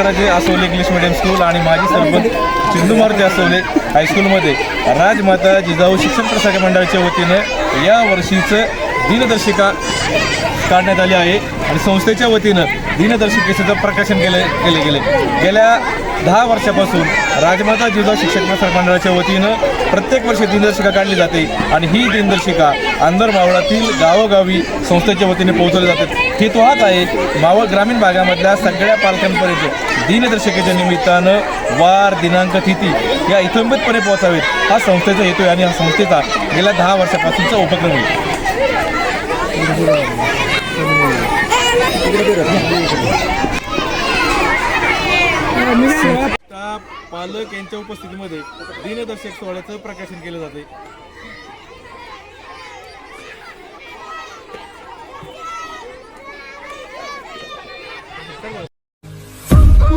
जे Asole English medium school आणि माजी सरपंच चिंदू मारुती असोले हायस्कूलमध्ये राजमाता जिजाऊ शिक्षण प्रसारक मंडळाच्या वतीनं या वर्षीचं दिनदर्शिका काढण्यात आली आहे आणि संस्थेच्या वतीनं दिनदर्शिकेचं प्रकाशन केले केले गेले. गेल्या दहा वर्षापासून राजमाता जिजाऊ शिक्षक प्रसारक मंडळाच्या वतीनं प्रत्येक वर्षी दिनदर्शिका काढली जाते आणि ही दिनदर्शिका आंदर मावळातील गावोगावी संस्थेच्या वतीने पोहोचवली जाते. हेतू हाच आहे मावळ ग्रामीण भागामधल्या सगळ्या पालकांपर्यंत दिनदर्शिकेच्या निमित्तानं वार दिनांक तिथी या इथंबितपणे पोहोचावेत. हा संस्थेचा हेतू आहे आणि हा संस्थेचा गेल्या दहा वर्षापासूनचा उपक्रम आहे. पालक यांच्या उपस्थितीमध्ये दिनदर्शक सोहळ्याचं प्रकाशन केलं जाते.